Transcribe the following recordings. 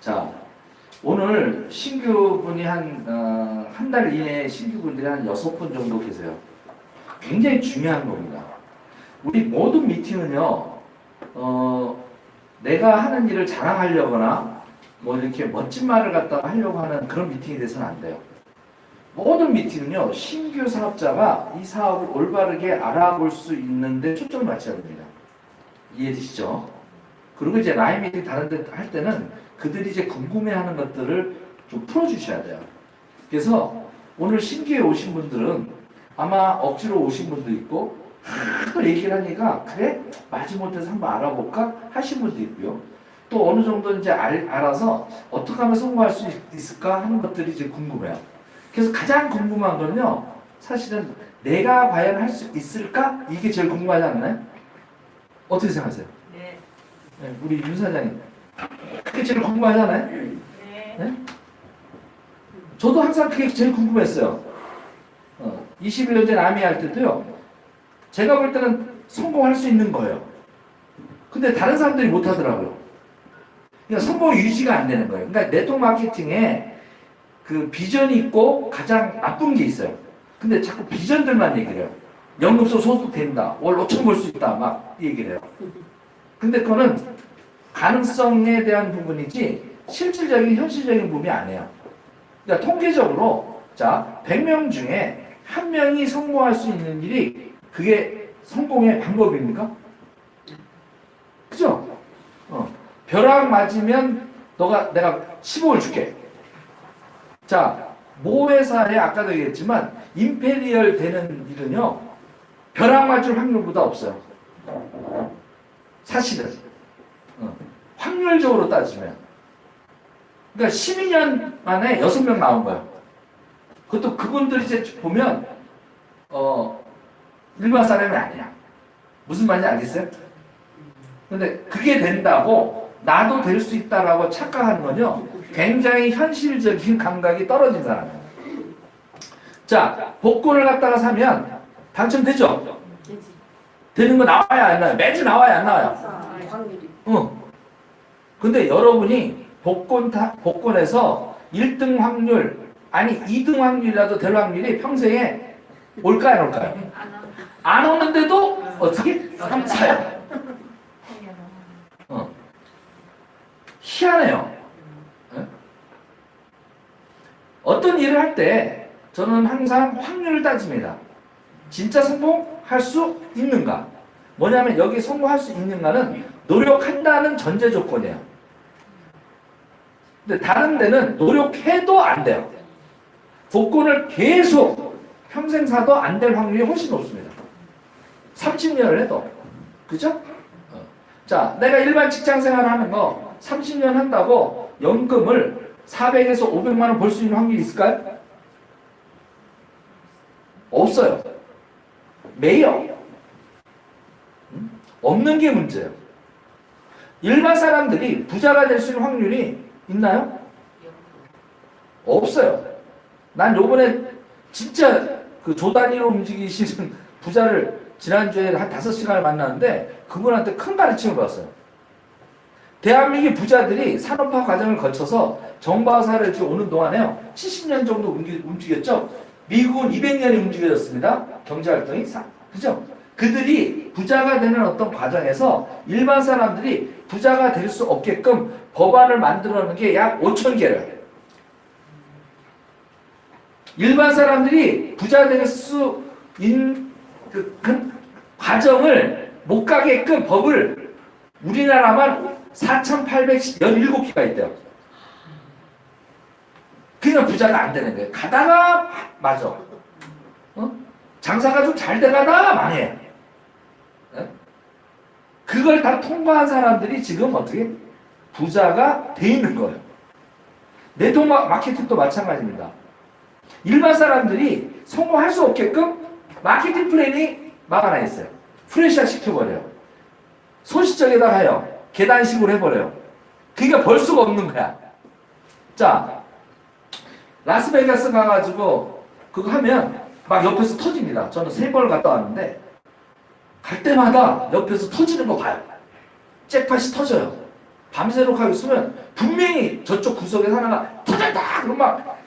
자, 오늘 신규분이 한, 어, 한달 이내에 신규분들이 한 여섯 분 정도 계세요. 굉장히 중요한 겁니다. 우리 모든 미팅은요, 어, 내가 하는 일을 자랑하려거나, 뭐 이렇게 멋진 말을 갖다 하려고 하는 그런 미팅이 돼서는 안 돼요. 모든 미팅은요, 신규 사업자가 이 사업을 올바르게 알아볼 수 있는데 초점을 맞춰야 됩니다. 이해되시죠? 그리고 이제 라인 미팅 다른 데 할 때는 그들이 이제 궁금해하는 것들을 좀 풀어주셔야 돼요. 그래서 오늘 신기에 오신 분들은 아마 억지로 오신 분도 있고 하도 얘기를 하니까 그래 마지못해서 한번 알아볼까 하신 분도 있고요. 또 어느 정도 이제 알, 알아서 어떻게 하면 성공할 수 있- 있을까 하는 것들이 이제 궁금해요. 그래서 가장 궁금한 거는요. 사실은 내가 과연 할 수 있을까 이게 제일 궁금하지 않나요? 어떻게 생각하세요? 네. 네, 우리 윤 사장님 그게 제일 궁금하잖아요. 네. 저도 항상 그게 제일 궁금했어요. 어, 21년 전 아미 할 때도요. 제가 볼 때는 성공할 수 있는 거예요. 근데 다른 사람들이 못 하더라고요. 그러니까 성공 유지가 안 되는 거예요. 그러니까 네트워크 마케팅에 그 비전이 있고 가장 나쁜 게 있어요. 근데 자꾸 비전들만 얘기를 해요. 연금소 소득 된다. 월 5천 벌 수 있다. 막 얘기를 해요. 근데 그거는 가능성에 대한 부분이지 실질적인 현실적인 부분이 아니에요. 그러니까 통계적으로 자 100명 중에 한 명이 성공할 수 있는 일이 그게 성공의 방법입니까? 그죠? 어. 벼락 맞으면 너가 내가 15을 줄게. 자, 모 회사에 아까도 얘기했지만 임페리얼 되는 일은요. 벼락 맞을 확률보다 없어요. 사실은. 어. 확률적으로 따지면. 그러니까 12년 만에 6명 나온 거예요. 그것도 그분들 이제 보면 어 일반 사람이 아니야. 무슨 말인지 알겠어요? 근데 그게 된다고 나도 될 수 있다라고 착각하는 건요. 굉장히 현실적인 감각이 떨어진 사람이에요. 자, 복권을 갖다가 사면 당첨되죠? 되는 거 나와야 안 나와요? 매주 나와야 안 나와요? 아. 응. 근데 여러분이 복권 타, 복권에서 1등 확률 아니 2등 확률이라도 될 확률이 평생에 올까요 안 올까요? 안 오는데도 어떻게? 사요. 어. 희한해요. 예? 어떤 일을 할 때 저는 항상 확률을 따집니다. 진짜 성공할 수 있는가? 뭐냐면 여기 성공할 수 있는가는 노력한다는 전제 조건이에요. 근데 다른 데는 노력해도 안 돼요. 복권을 계속 평생 사도 안 될 확률이 훨씬 높습니다. 30년을 해도. 그죠? 어. 자, 내가 일반 직장 생활 하는 거 30년 한다고 연금을 400에서 500만 원 벌 수 있는 확률이 있을까요? 없어요. 매요. 음? 없는 게 문제예요. 일반 사람들이 부자가 될 수 있는 확률이 있나요? 없어요. 난 요번에 진짜 그 조단위로 움직이시는 부자를 지난주에 한 다섯 시간을 만났는데 그분한테 큰 가르침을 받았어요. 대한민국 부자들이 산업화 과정을 거쳐서 정바사를 지금 오는 동안에요. 70년 정도 움직- 움직였죠. 미국은 200년이 움직여졌습니다. 경제활동이. 사- 그죠? 그들이 부자가 되는 어떤 과정에서 일반 사람들이 부자가 될 수 없게끔 법안을 만들어 놓은 게 약 5천 개를. 일반 사람들이 부자 될 수 있는 그, 그 과정을 못 가게끔 법을 우리나라만 4,817개가 있대요. 그냥 부자가 안 되는 거예요. 가다가 맞아. 어? 장사가 좀잘 되다가 망해. 예? 그걸 다 통과한 사람들이 지금 어떻게 부자가 돼 있는 거예요. 네트워크 마케팅도 마찬가지입니다. 일반 사람들이 성공할 수 없게끔 마케팅 플랜이 막아나 있어요. 프레시화 시켜버려요. 소시적에다가 해요. 계단식으로 해버려요. 그러니까 벌 수가 없는 거야. 자, 라스베가스 가가지고 그거 하면 막 옆에서 터집니다. 저는 세 번을 갔다 왔는데 갈 때마다 옆에서 터지는 거 봐요. 잭팟이 터져요. 밤새도록 하고 있으면 분명히 저쪽 구석에 하나가 터졌다 그럼 막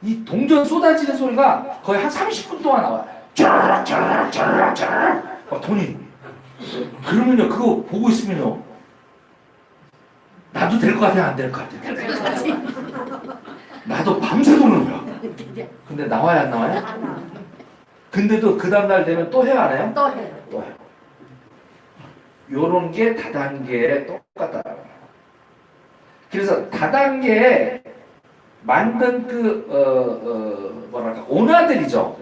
이 동전 쏟아지는 소리가 거의 한 30분 동안 나와요. 쩌르륵 쩌르륵 쩌르륵 쩌르륵 막 돈이 그러면요 그거 보고 있으면요 나도 될 것 같아 안 될 것 같아 나도 밤새 도는 거야 근데 나와야 안 나와요? 근데도 그 다음날 되면 또 해야 안 해요? 또 해. 또 해요 요런 게 다단계에 똑같다라는 거예요 그래서 다단계에 만든 그, 어, 어, 뭐랄까, 오너들이죠.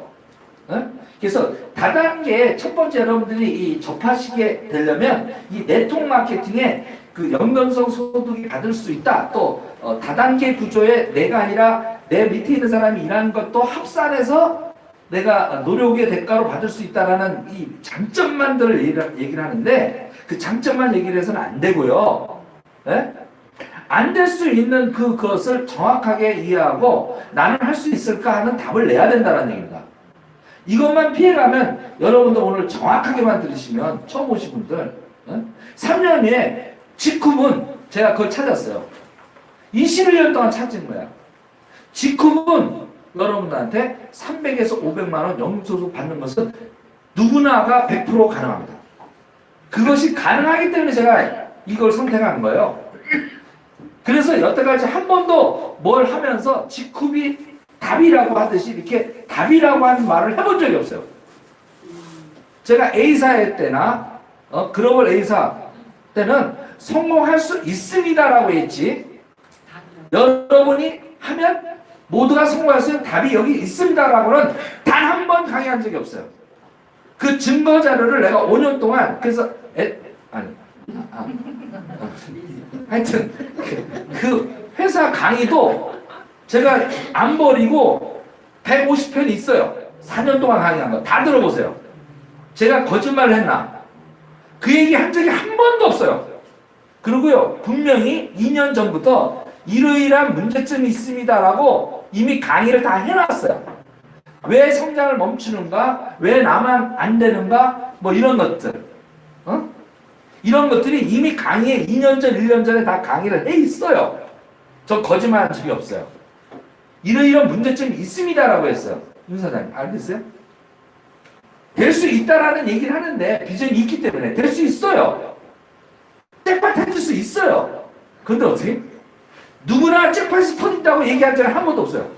어? 그래서 다단계에 첫 번째 여러분들이 이 접하시게 되려면 이 네트워크 마케팅에 그 연관성 소득이 받을 수 있다. 또 어, 다단계 구조에 내가 아니라 내 밑에 있는 사람이 일하는 것도 합산해서 내가 노력의 대가로 받을 수 있다라는 이 장점만들을 얘기를, 하는데 그 장점만 얘기를 해서는 안 되고요. 예? 안될 수 있는 그 그것을 정확하게 이해하고 나는 할 수 있을까 하는 답을 내야 된다는 얘기입니다. 이것만 피해가면 여러분들 오늘 정확하게만 들으시면 처음 오신 분들 어? 3년 후에 직후문 제가 그걸 찾았어요. 21년 동안 찾은 거야. 직후문 여러분들한테 300에서 500만 원 영소득 받는 것은 누구나가 100% 가능합니다. 그것이 가능하기 때문에 제가 이걸 선택한 거예요. 그래서 여태까지 한 번도 뭘 하면서 직후비 답이라고 하듯이 이렇게 답이라고 하는 말을 해본 적이 없어요. 제가 A사회 때나 어, 글로벌 A사 때는 성공할 수 있습니다라고 했지 여러분이 하면 모두가 성공할 수 있는 답이 여기 있습니다라고는 단 한 번 강의한 적이 없어요. 그 증거 자료를 내가 5년 동안 그래서 에, 아니 아, 아, 아, 하여튼 그, 그 회사 강의도 제가 안 버리고 150편 있어요. 4년 동안 강의한 거 다 들어보세요. 제가 거짓말을 했나? 그 얘기 한 적이 한 번도 없어요. 그리고요 분명히 2년 전부터 이러이러한 문제점이 있습니다라고 이미 강의를 다 해놨어요. 왜 성장을 멈추는가? 왜 나만 안 되는가? 뭐 이런 것들. 어? 이런 것들이 이미 강의에 2년 전, 1년 전에 다 강의를 해 있어요. 저 거짓말 한 적이 없어요. 이러이런 문제점이 있습니다라고 했어요. 윤 사장님, 알겠어요? 될 수 있다라는 얘기를 하는데 비전이 있기 때문에 될 수 있어요. 잭팟 해줄 수 있어요. 그런데 어떻게? 누구나 잭팟이 터진다고 얘기한 적은 한 번도 없어요.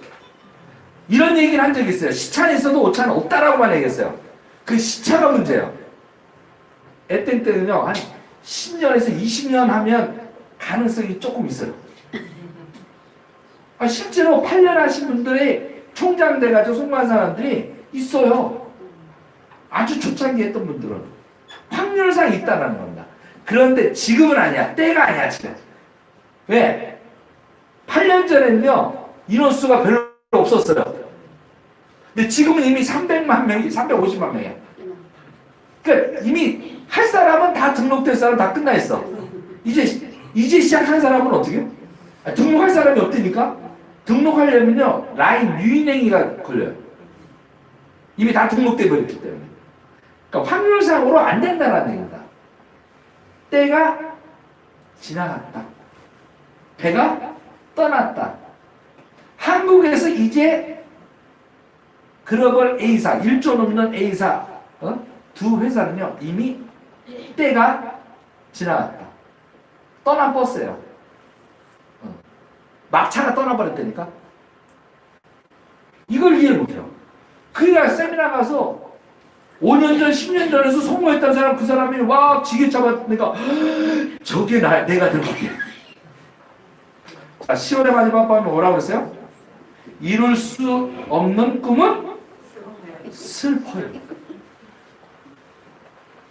이런 얘기를 한 적이 있어요. 시차는 있어도 오차는 없다라고만 얘기했어요. 그 시차가 문제예요. 에땐 때는요, 한 10년에서 20년 하면 가능성이 조금 있어요. 아, 실제로 8년 하신 분들이 총장 돼가지고 성공한 사람들이 있어요. 아주 초창기 했던 분들은. 확률상 있다는 겁니다. 그런데 지금은 아니야. 때가 아니야, 지금. 왜? 8년 전에는요, 인원수가 별로 없었어요. 근데 지금은 이미 300만 명이, 350만 명이야. 그러니까 이미 할 사람은 다 등록될 사람 다 끝나 있어. 이제 이제 시작한 사람은 어떻게? 아, 등록할 사람이 없다니까? 등록하려면요 라인 유인행위가 걸려요. 이미 다 등록돼 버렸기 때문에. 그러니까 확률상으로 안 된다는 얘기입니다. 때가 지나갔다. 배가 떠났다. 한국에서 이제 글로벌 A사, 1조 넘는 A사 어? 두 회사는요 이미 때가 지나갔다. 떠난 버스예요. 어. 막차가 떠나버렸다니까. 이걸 이해 못해요. 그러니까 세미나 가서 5년 전, 10년 전에서 성공했던 사람 그 사람이 와 지게 잡았으니까 저게 나 내가 같아. 자 10월의 마지막 밤에 뭐라고 그랬어요? 이룰 수 없는 꿈은 슬퍼요.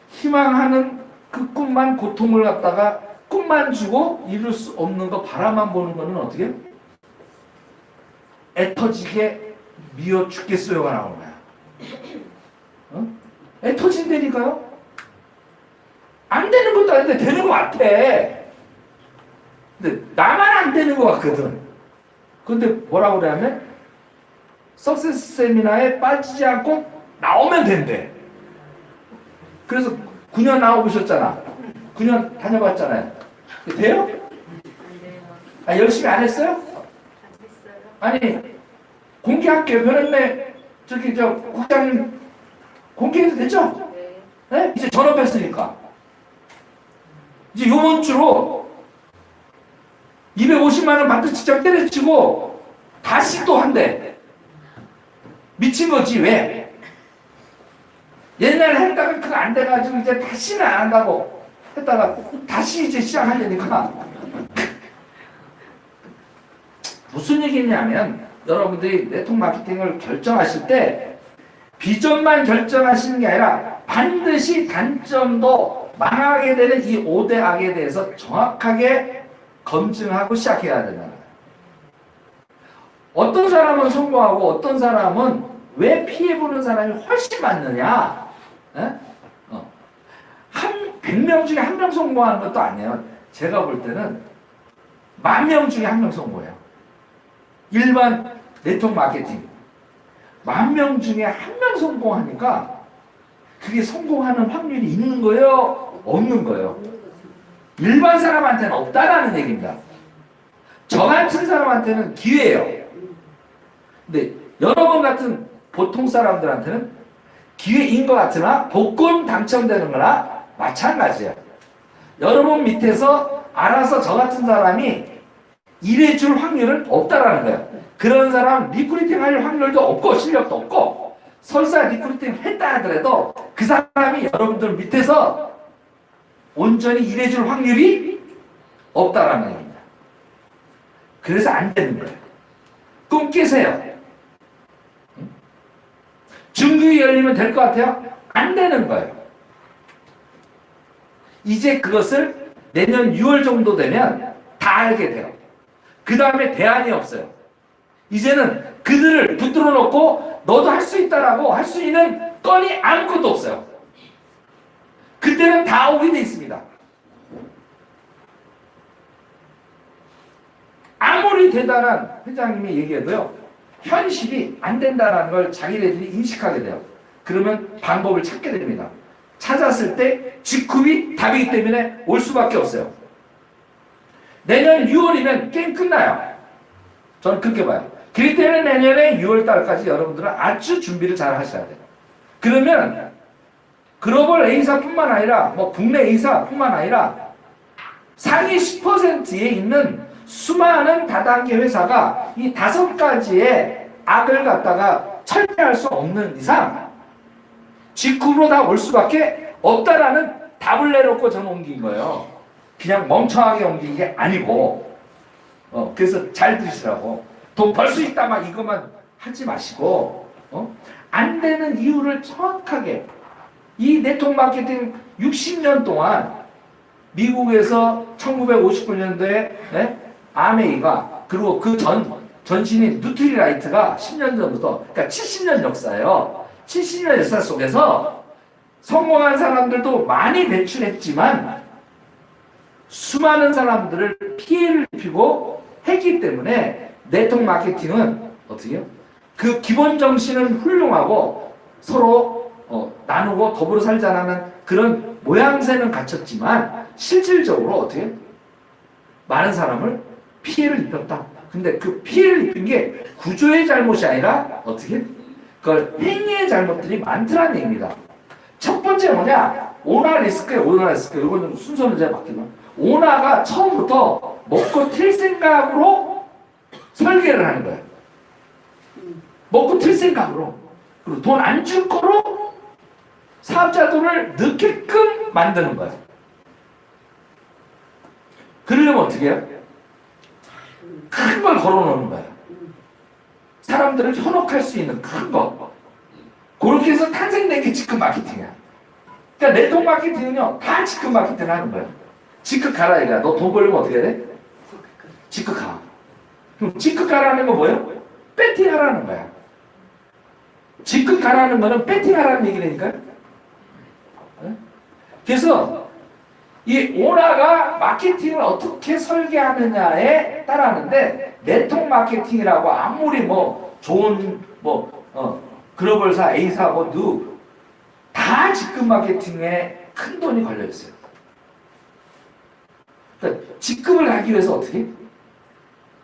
희망하는 그 꿈만 고통을 갖다가 꿈만 주고 이룰 수 없는 거 바라만 보는 거는 어떻게? 애터지게 미워 죽겠어요가 나오는 거야. 어? 애터진다니까요? 안 되는 것도 아닌데 되는 것 같아. 근데 나만 안 되는 것 같거든. 근데 뭐라고 그러냐면 석세스 세미나에 빠지지 않고 나오면 된대. 그래서 9년 나와보셨잖아. 9년 다녀봤잖아요. 돼요? 아, 열심히 안 했어요? 아니 공개할게요. 변했네. 저기 저 국장님 공개해도 되죠? 네. 네? 이제 전업했으니까. 이제 요번 주로 250만 원 받던 직장 때려치고 다시 또 한대. 미친 거지 왜? 옛날에 했다가 그거 안 돼가지고 이제 다시는 안 한다고 했다가 다시 이제 시작하려니까 무슨 얘기냐면 여러분들이 네트워크 마케팅을 결정하실 때 비전만 결정하시는 게 아니라 반드시 단점도 망하게 되는 이 5대 악에 대해서 정확하게 검증하고 시작해야 거예요. 어떤 사람은 성공하고 어떤 사람은 왜 피해보는 사람이 훨씬 많느냐? 에? 어. 한 100명 중에 한 명 성공하는 것도 아니에요. 제가 볼 때는 만 명 중에 한 명 성공해요. 일반 네트워크 마케팅. 만 명 중에 한 명 성공하니까 그게 성공하는 확률이 있는 거예요? 없는 거예요? 일반 사람한테는 없다라는 얘기입니다. 저 같은 사람한테는 기회예요. 근데 여러분 같은 보통 사람들한테는 기회인 것 같으나 복권 당첨되는 거나 마찬가지예요. 여러분 밑에서 알아서 저 같은 사람이 일해줄 확률은 없다라는 거예요. 그런 사람 리크루팅 할 확률도 없고 실력도 없고 설사 리크루팅 했다 하더라도 그 사람이 여러분들 밑에서 온전히 일해줄 확률이 없다라는 얘기입니다. 그래서 안 되는 거예요. 꿈 깨세요. 응? 중국이 열리면 될 것 같아요? 안 되는 거예요. 이제 그것을 내년 6월 정도 되면 다 알게 돼요. 그 다음에 대안이 없어요. 이제는 그들을 붙들어 놓고 너도 할 수 있다라고 할 수 있는 건이 아무것도 없어요. 그때는 다 오게 돼 있습니다. 아무리 대단한 회장님이 얘기해도요, 현실이 안 된다는 걸 자기네들이 인식하게 돼요. 그러면 방법을 찾게 됩니다. 찾았을 때 직급이 답이기 때문에 올 수밖에 없어요. 내년 6월이면 게임 끝나요. 저는 그렇게 봐요. 그렇기 때문에 내년에 6월 달까지 여러분들은 아주 준비를 잘 하셔야 돼요. 그러면 글로벌 A사뿐만 아니라 뭐 국내 A사뿐만 아니라 상위 10%에 있는 수많은 다단계 회사가 이 다섯 가지의 악을 갖다가 철폐할 수 없는 이상 직급으로 다 올 수밖에 없다라는 답을 내놓고 저는 옮긴 거예요. 그냥 멍청하게 옮긴 게 아니고 어, 그래서 잘 들으시라고 돈 벌 수 있다 막 이것만 하지 마시고 어? 안 되는 이유를 정확하게 이 네트워크 마케팅 60년 동안 미국에서 1959년도에 네? 아메이가 그리고 그 전 전신인 누트리라이트가 10년 전부터 그러니까 70년 역사예요. 70년 역사 속에서 성공한 사람들도 많이 배출했지만 수많은 사람들을 피해를 입히고 했기 때문에 네트워크 마케팅은 어떻게 요? 그 기본 정신은 훌륭하고 서로 어, 나누고 더불어 살자라는 그런 모양새는 갖췄지만 실질적으로 어떻게 많은 사람을 피해를 입혔다. 근데 그 피해를 입힌 게 구조의 잘못이 아니라 어떻게 그걸 행위의 잘못들이 많더라는 얘기입니다. 첫 번째 뭐냐? 오나 리스크에 오나 리스크. 좀 순서는 제가 바뀌면 오나가 처음부터 먹고 튈 생각으로 설계를 하는 거예요. 먹고 튈 생각으로. 그리고 돈 안 줄 거로 사업자 돈을 넣게끔 만드는 거예요. 그러려면 어떻게 해요? 큰 걸 걸어놓는 거예요. 사람들을 현혹할 수 있는 큰 거. 그렇게 해서 탄생된 게 지금 마케팅이야. 그러니까 네트워크 마케팅은요, 다 지금 마케팅 하는 거예요. 지금 가라 이거야. 너 돈 벌려면 어떻게 해야 돼? 지금 가. 그럼 지금 가라는 건 뭐예요? 배팅 하라는 거야. 지금 가라는 거는 배팅 하라는 얘기라니까요. 네? 그래서 이 오나가 마케팅을 어떻게 설계하느냐에 따라하는데 네트워크 마케팅이라고 아무리 뭐 좋은 뭐 어, 글로벌사 A사 뭐 누 다 직급 마케팅에 큰 돈이 걸려 있어요. 그러니까 직급을 하기 위해서 어떻게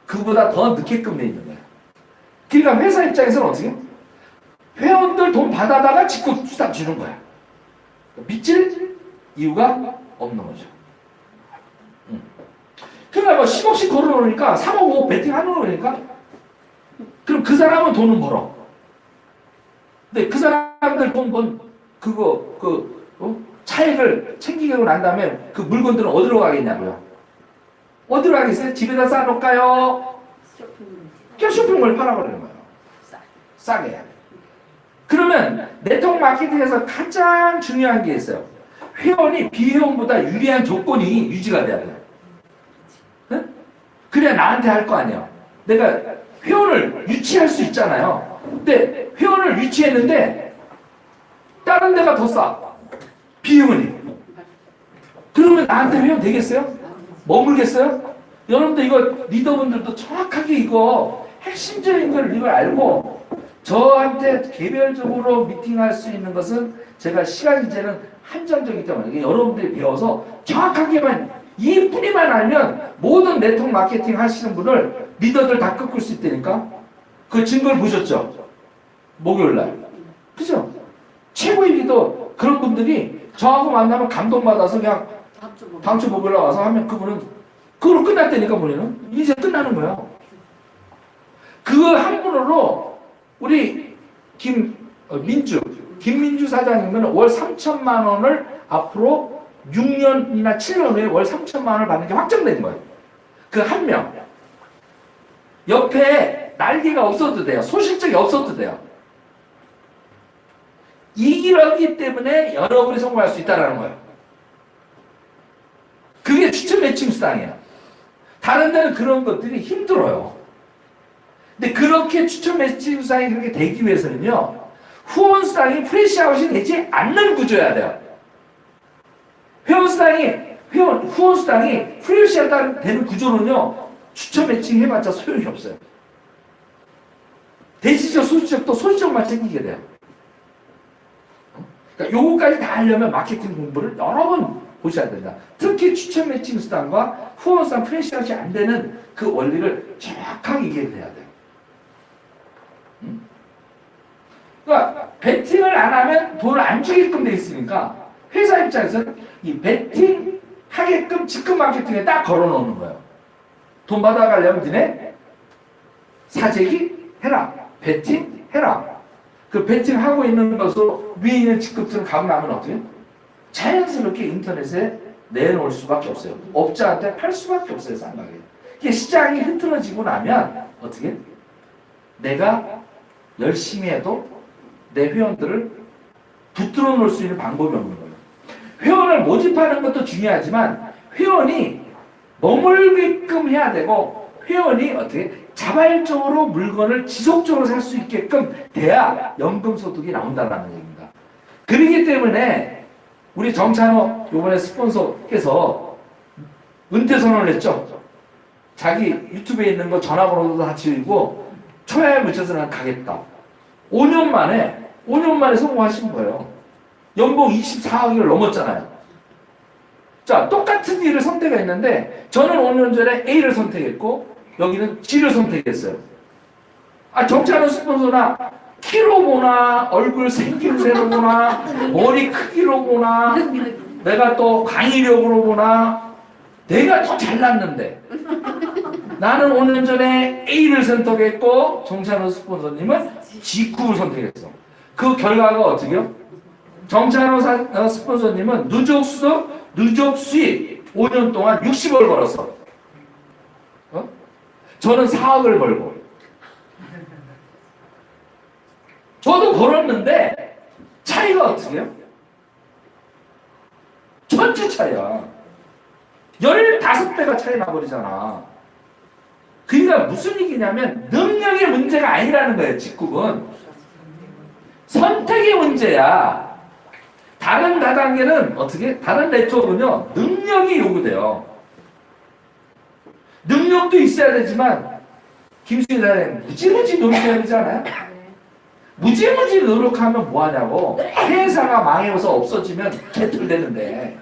그보다 더 늦게끔 돼 있는 거야. 그러니까 회사 입장에서는 어떻게? 회원들 돈 받아다가 직구 수당 주는 거야. 빚질 이유가 없는 거죠. 음. 그러니까 뭐 10억씩 걸어놓으니까 3억 5억 베팅 하는 거니까 그럼 그 사람은 돈은 벌어. 근데 그 사람들 돈번 그거 그 어? 차액을 챙기고 난 다음에 그 물건들은 어디로 가겠냐고요? 어디로 가겠어요? 집에다 쌓아놓을까요? 쇼핑몰 팔아버리는 거예요. 싸. 싸게. 그러면 네트워크 마케팅에서 가장 중요한 게 있어요. 회원이 비회원보다 유리한 조건이 유지가 돼야. 응? 그래야 나한테 할 거 아니야. 내가 회원을 유치할 수 있잖아요. 근데 회원을 유치했는데 다른 데가 더 싸. 비회원이. 그러면 나한테 회원 되겠어요? 머물겠어요? 여러분들 이거 리더분들도 정확하게 이거 핵심적인 걸 이걸 알고 저한테 개별적으로 미팅할 수 있는 것은 제가 시간 이제는 한정적이기 때문에 여러분들이 배워서 정확하게만 이 뿌리만 알면 모든 네트워크 마케팅 하시는 분을 리더들 다 꺾을 수 있다니까 그 증거를 보셨죠? 목요일 날 그죠? 최고의 리더 그런 분들이 저하고 만나면 감동받아서 그냥 다음 주 뭐. 다음 주 목요일 날 와서 하면 그분은 그걸로 끝났다니까 본인은 이제 끝나는 거예요. 그한 분으로 우리 김 어, 민주 김민주 사장님은 월 3천만 원을 앞으로 6년이나 7년 후에 월 3천만 원을 받는 게 확정된 거예요. 그 한 명. 옆에 날개가 없어도 돼요. 소실적이 없어도 돼요. 이기기 때문에 여러분이 성공할 수 있다는 거예요. 그게 추천 매칭 수당이에요. 다른 데는 그런 것들이 힘들어요. 근데 그렇게 추천 매칭 수당이 그렇게 되기 위해서는요, 후원 수당이 프레시아웃이 되지 않는 구조여야 돼요. 회원 수당이, 회원, 후원 수당이 프레시아웃 되는 구조는요, 추천 매칭 해봤자 소용이 없어요. 대지적, 소지적도 소지적만 챙기게 돼요. 그러니까 요거까지 다 하려면 마케팅 공부를 여러 번 보셔야 된다. 특히 추천 매칭 수단과 후원 수단 프레시아웃이 안 되는 그 원리를 정확하게 이해를 해야 돼요. 음? 그러니까 베팅을 안 하면 돈을 안 주게끔 돼 있으니까 회사 입장에서는 이 베팅 하게끔 직급 마케팅에 딱 걸어 놓는 거예요. 돈 받아가려면 니네 사재기 해라. 베팅 해라. 그 베팅하고 있는 것으로 위에 있는 직급들을 가고 나면 어떻게? 자연스럽게 인터넷에 내놓을 수밖에 없어요. 업자한테 팔 수밖에 없어요, 쌍방에. 이게 시장이 흐트러지고 나면 어떻게? 내가 열심히 해도 내 회원들을 붙들어 놓을 수 있는 방법이 없는 거예요. 회원을 모집하는 것도 중요하지만 회원이 머물게끔 해야 되고 회원이 어떻게 자발적으로 물건을 지속적으로 살 수 있게끔 돼야 연금 소득이 나온다는 얘기입니다. 그렇기 때문에 우리 정찬호 이번에 스폰서께서 은퇴 선언을 했죠. 자기 유튜브에 있는 거 전화번호도 다 지우고 묻혀서 난 가겠다. 5년 만에 5년 만에 성공하신 거예요. 연봉 24억을 넘었잖아요. 자, 똑같은 일을 선택했는데 저는 5년 전에 A를 선택했고 여기는 G를 선택했어요. 아, 정치하는 스폰서나 키로 보나 얼굴 생김새로 보나 머리 크기로 보나 내가 또 강의력으로 보나 내가 더 잘났는데 나는 5년 전에 A를 선택했고 정찬호 스폰서님은 G9를 선택했어. 그 결과가 어떻게요? 정찬호 사- 어, 스폰서님은 누적 수석, 누적 수익 5년 동안 60억을 벌었어. 어? 저는 4억을 벌고. 저도 벌었는데 차이가 어떻게요? 천지 차이야. 15배가 차이 나버리잖아. 그러니까 무슨 얘기냐면 능력의 문제가 아니라는 거예요, 직급은. 선택의 문제야. 다른 다단계는 어떻게? 다른 네트워크는요, 능력이 요구돼요. 능력도 있어야 되지만, 김수희 사장님, 무지무지 노력해야 되잖아요? 무지무지 노력하면 뭐하냐고. 회사가 망해서 없어지면 개털되는데.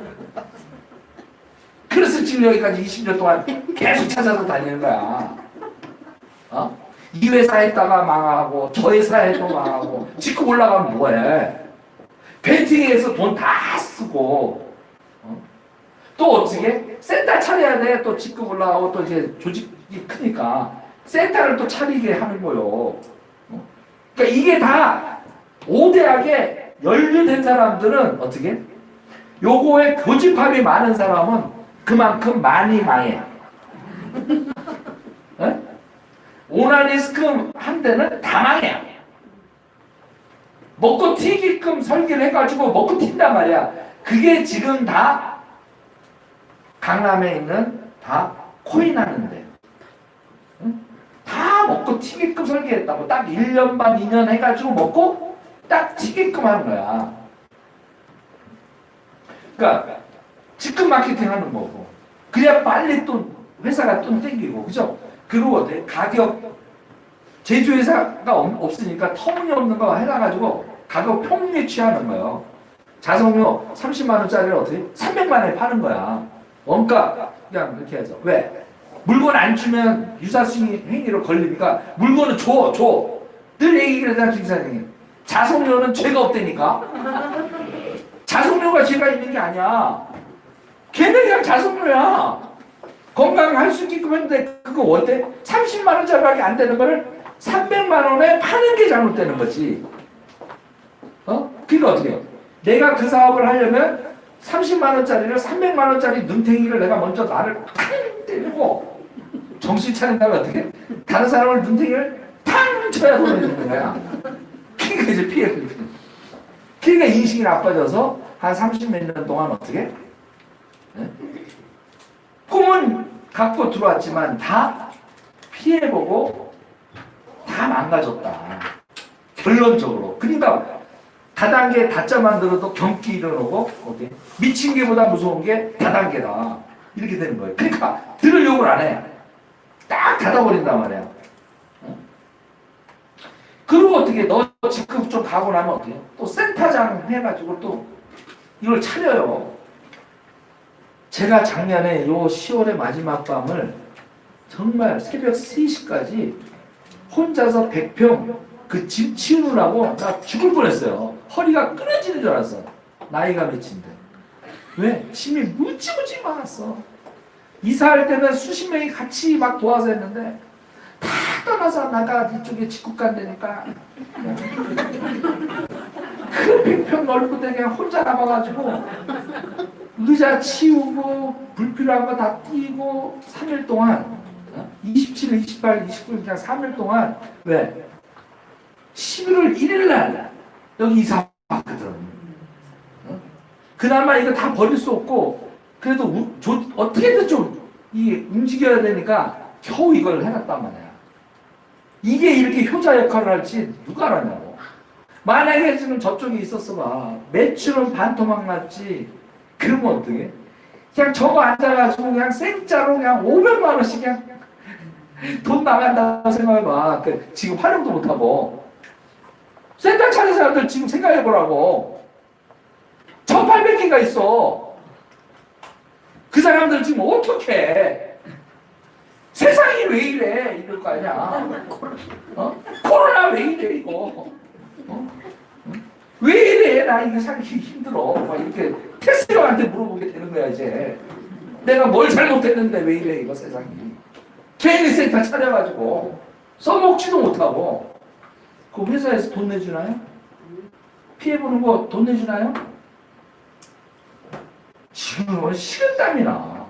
그래서 지금 여기까지 20년 동안 계속 찾아서 다니는 거야. 어? 이 회사 했다가 망하고 저 회사 해도 망하고 직급 올라가면 뭐해? 베팅해서 돈 다 쓰고 어? 또 어떻게 센터 차려야 돼. 또 직급 올라가고 또 이제 조직이 크니까 센터를 또 차리게 하는 거요. 어? 그러니까 이게 다 오대하게 연루된 사람들은 어떻게? 요거에 교집합이 많은 사람은 그만큼 많이 망해. 에? 오나니스큼 한 데는 다 망해. 먹고 튀기끔 설계를 해가지고 먹고 튄단 말이야. 그게 지금 다 강남에 있는 다 코인하는데. 응? 다 먹고 튀기끔 설계했다고. 딱 1년 반, 2년 해가지고 먹고 딱 튀기끔 하는 거야. 그러니까 직급 마케팅 하는 거고. 그래야 빨리 또 회사가 또 땡기고. 그죠? 어때? 가격 제조회사가 없- 없으니까 터무니없는 거 해놔가지고 가격 평균에 취하는 거예요. 자석료 30만 원짜리를 어떻게 300만 원에 파는 거야. 원가 그냥 이렇게 해서 왜? 물건 안 주면 유사수익 행위로 걸리니까 물건을 줘, 줘. 늘 얘기를 하잖아, 김사장님. 자석료는 죄가 없다니까. 자석료가 죄가 있는 게 아니야. 걔네 그냥 자석료야. 건강할 수 있게끔 했는데 그거 어때? 30만 원짜리밖에 안 되는 거를 300만 원에 파는 게 잘못되는 거지. 어? 그러니까 어떻게 해요? 내가 그 사업을 하려면 30만 원짜리를 300만 원짜리 눈탱이를 내가 먼저 나를 탕 때리고 정신 차린 다음에 어떻게? 다른 사람을 눈탱이를 탕 쳐야 돈을 주는 거야. 그러니까 이제 피해를 입는. 그러니까 인식이 나빠져서 한 30 몇 년 동안 어떻게? 네? 꿈은 갖고 들어왔지만 다 피해보고 다 망가졌다. 결론적으로. 그러니까 다단계 다짜 만 들어도 경기 일어나고 어디 미친 게보다 무서운 게 다단계다. 이렇게 되는 거예요. 그러니까 욕을 안 해. 딱 닫아버린단 말이야. 어? 그리고 어떻게 너 직급 좀 가고 나면 어떻게? 또 센터장 해가지고 또 이걸 차려요. 제가 작년에 요 10월의 마지막 밤을 정말 새벽 3시까지 혼자서 100평 그 집 치우느라고 나 죽을 뻔했어요. 허리가 끊어지는 줄 알았어. 나이가 몇인데. 왜? 짐이 무지무지 많았어. 이사할 때는 수십 명이 같이 막 도와서 했는데 다 떠나서 나가 이쪽에 직국 간다니까. 그 100평 넓은 데 그냥 혼자 남아가지고 의자 치우고 불필요한 거 다 띄고 3일 동안 27, 28, 29 그냥 3일 동안 왜? 11월 1일 날 여기 이사 왔거든. 어? 그나마 이거 다 버릴 수 없고 그래도 우, 조, 어떻게든 좀 이 움직여야 되니까 겨우 이걸 해놨단 말이야. 이게 이렇게 효자 역할을 할지 누가 알았냐고. 만약에 지금 저쪽에 있었어 봐. 매출은 반토막 났지. 그러면 어떻게? 그냥 저거 앉아가지고 그냥 생짜로 그냥 500만 원씩 그냥 돈 나간다고 생각해봐. 그 지금 활용도 못하고. 센터 차린 사람들 지금 생각해보라고. 1800개가 있어. 그 사람들 지금 어떻게 세상이 왜 이래? 이럴 거 아니야. 어? 코로나 왜 이래, 이거. 어? 응? 왜 이래? 나 이거 살기 힘들어. 막 이렇게 테스라한테 물어보게 되는 거야, 이제. 내가 뭘 잘못했는데 왜 이래, 이거 세상이. 개인이 센터 차려가지고 써먹지도 못하고 그 회사에서 돈 내주나요? 피해보는 거 돈 내주나요? 지금은 식은땀이 나.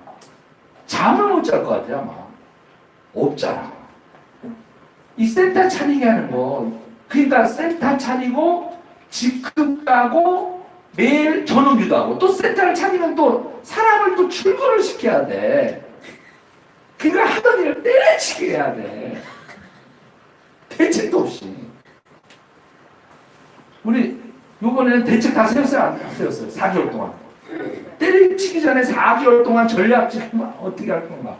잠을 못 잘 것 같아, 아마. 없잖아. 이 센터 차리게 하는 거. 그러니까 센터 차리고 직급 가고 매일 전업주도 하고 또 센터를 차리면 또 사람을 또 출근을 시켜야 돼. 그러니까 하던 일을 때려치게 해야 돼. 대책도 없이. 우리 요번에는 대책 다 세웠어요? 안 세웠어요? 4개월 동안. 때려치기 전에 4개월 동안 전략 지금 어떻게 할 건가?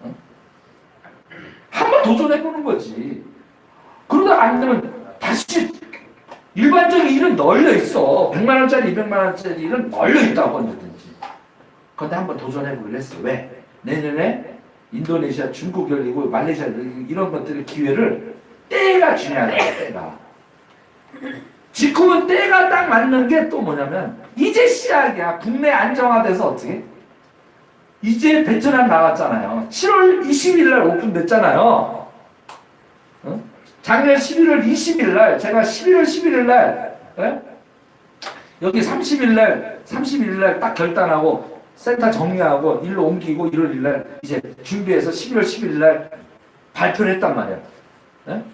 어? 한번 도전해보는 거지. 그러다 안 되면 다시 일반적인 일은 널려 있어. 100만 원짜리, 200만 원짜리 일은 널려 있다고 언제든지. 그런데 한번 도전해보기로 했어. 왜? 내년에 인도네시아, 중국 열리고 말레이시아 열리고 이런 것들의 기회를 때가 중요하다. 때가. 지금은 때가 딱 맞는 게 또 뭐냐면 이제 시작이야. 국내 안정화돼서 어떻게? 이제 베트남 나왔잖아요. 7월 20일 날 오픈됐잖아요. 어? 작년 11월 20일 날 제가 11월 11일 날 예? 여기 30일 날 31일 날 딱 결단하고 센터 정리하고 일로 옮기고 1월 1일 날 이제 준비해서 11월 11일 날 발표를 했단 말이야. 예?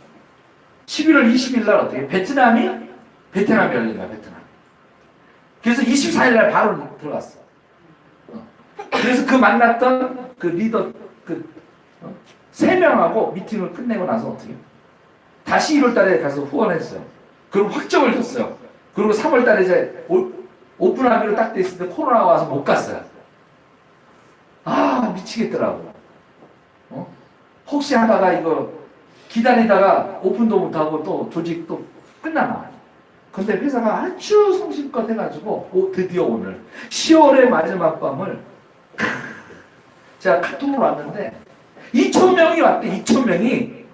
11월 20일 날 어떻게 베트남이 베트남이 열린 거야 베트남. 그래서 24일 날 바로 들어갔어. 어. 그래서 그 만났던 그 리더 그세 명하고 미팅을 끝내고 나서 어떻게 다시 1월 달에 가서 후원했어요. 그리고 확정을 줬어요. 그리고 3월 달에 이제 오, 오픈하기로 딱 됐을 때 코로나가 와서 못 갔어요. 아 미치겠더라고. 어? 혹시 하다가 이거 기다리다가 오픈도 못하고 또 조직 또 끝나나. 근데 회사가 아주 성심껏 해가지고 오, 드디어 오늘 10월의 마지막 밤을 제가 카톡으로 왔는데 2천 명이 왔대 2천 명이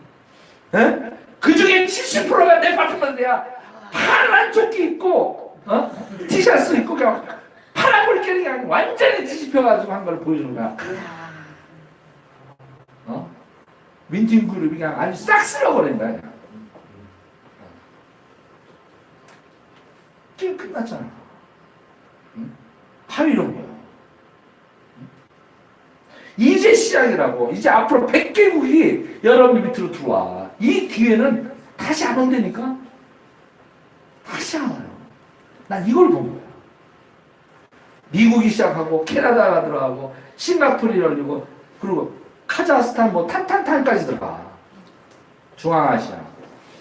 에? 그 중에 70%가 내 파트너인데야 파란 조끼 입고 어? 티셔츠 입고 그냥 파란 물결이 그냥 완전히 뒤집혀가지고 한 걸 보여주는 거야 어? 민팅 그룹이 그냥 아주 싹 쓸어버린 거야. 게임 끝났잖아 응? 다 이런 거야 응? 이제 시작이라고 이제 앞으로 100개국이 여러분 밑으로 들어와 이 기회는 다시 안 온다니까? 다시 안 와요. 난 이걸 본 거야. 미국이 시작하고 캐나다가 들어가고 싱가포르 열리고 그리고 카자흐스탄 뭐 탄탄탄까지 들어가. 중앙아시아